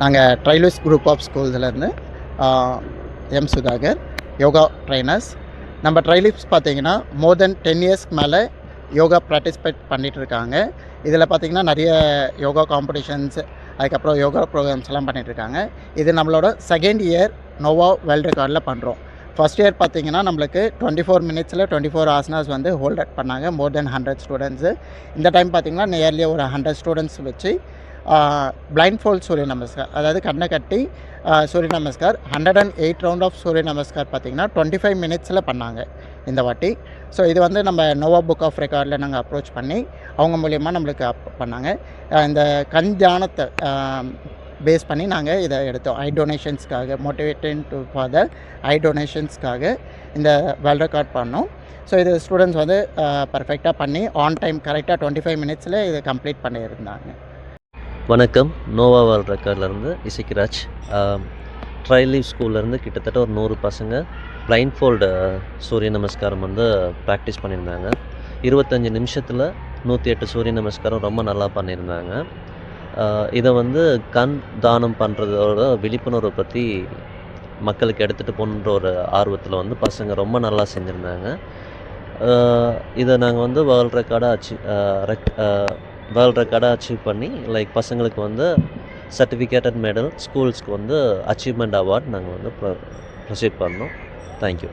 நாங்கள் ட்ரைலூஸ் group of ஸ்கூல்ஸ்லேருந்து எம் சுதாகர் யோகா ட்ரைனர்ஸ் நம்ம ட்ரைலிப்ஸ் பார்த்தீங்கன்னா மோர் தென் டென் இயர்ஸ்க்கு மேலே யோகா ப்ராக்டிஸ்பேட் பண்ணிகிட்டு இருக்காங்க. இதில் பார்த்தீங்கன்னா நிறைய யோகா காம்படிஷன்ஸ் அதுக்கப்புறம் யோகா ப்ரோக்ராம்ஸ் எல்லாம் பண்ணிட்டு இருக்காங்க. இது நம்மளோட செகண்ட் இயர் நோவா வேர்ல்டு ரெக்கார்டில் பண்ணுறோம் ஃபஸ்ட் இயர் பார்த்தீங்கன்னா நம்மளுக்கு டுவெண்ட்டி ஃபோர் மினிட்ஸில் டுவெண்ட்டி ஃபோர் ஆசனாஸ் வந்து ஹோல்ட் பண்ணாங்க. மோர் தென் ஹண்ட்ரட் ஸ்டூடெண்ட்ஸு இந்த டைம் பார்த்திங்கன்னா நியர்லி ஒரு ஹண்ட்ரட் ஸ்டூடெண்ட்ஸ் வச்சு பிளைண்ட் ஃபோல் சூரிய நமஸ்கார் அதாவது கண்ணை கட்டி Surya Namaskar hundred and eight round of Surya Namaskar பார்த்தீங்கன்னா டுவெண்ட்டி ஃபைவ் மினிட்ஸில் பண்ணாங்க இந்த வாட்டி. ஸோ இது வந்து நம்ம நோவா புக் ஆஃப் ரெக்கார்டில் நாங்கள் அப்ரோச் பண்ணி அவங்க மூலியமாக நம்மளுக்கு அப் பண்ணாங்க. இந்த கண் தியானத்தை பேஸ் பண்ணி நாங்கள் இதை எடுத்தோம். ஐ டொனேஷன்ஸ்க்காக மோட்டிவேட்டிங் டு ஃபாதர் ஐ டொனேஷன்ஸ்க்காக இந்த வேர்ல்ட் ரெக்கார்ட் பண்ணோம். ஸோ இது ஸ்டூடெண்ட்ஸ் வந்து பர்ஃபெக்டாக பண்ணி ஆன் டைம் கரெக்டாக டுவெண்ட்டி ஃபைவ் மினிட்ஸில் இதை கம்ப்ளீட் பண்ணியிருந்தாங்க. வணக்கம். நோவா வேர்ல்ட் ரெக்கார்ட்லேருந்து இசைக்கிராஜ். ட்ரைலீவ் ஸ்கூல்லேருந்து கிட்டத்தட்ட ஒரு நூறு பசங்க பிளைண்ட் ஃபோல்டு சூரிய நமஸ்காரம் வந்து ப்ராக்டிஸ் பண்ணியிருந்தாங்க. இருபத்தஞ்சி நிமிஷத்தில் நூற்றி எட்டு சூரிய நமஸ்காரம் ரொம்ப நல்லா பண்ணியிருந்தாங்க. இதை வந்து கண் தானம் பண்ணுறதோட விழிப்புணர்வை பற்றி மக்களுக்கு எடுத்துகிட்டு போகணுன்ற ஒரு ஆர்வத்தில் வந்து பசங்க ரொம்ப நல்லா செஞ்சுருந்தாங்க. இதை நாங்கள் வந்து வேர்ல்ட் ரெக்கார்டாக அச்சீவ் ரெக் வேர்ல்ட் ரெக்கார்டாக அச்சீவ் பண்ணி லைக் பசங்களுக்கு வந்து சர்டிஃபிகேட்டட் மெடல் ஸ்கூல்ஸ்க்கு வந்து அச்சீவ்மெண்ட் அவார்ட் நாங்கள் வந்து ப்ரொசீட் பண்ணோம். தேங்க்யூ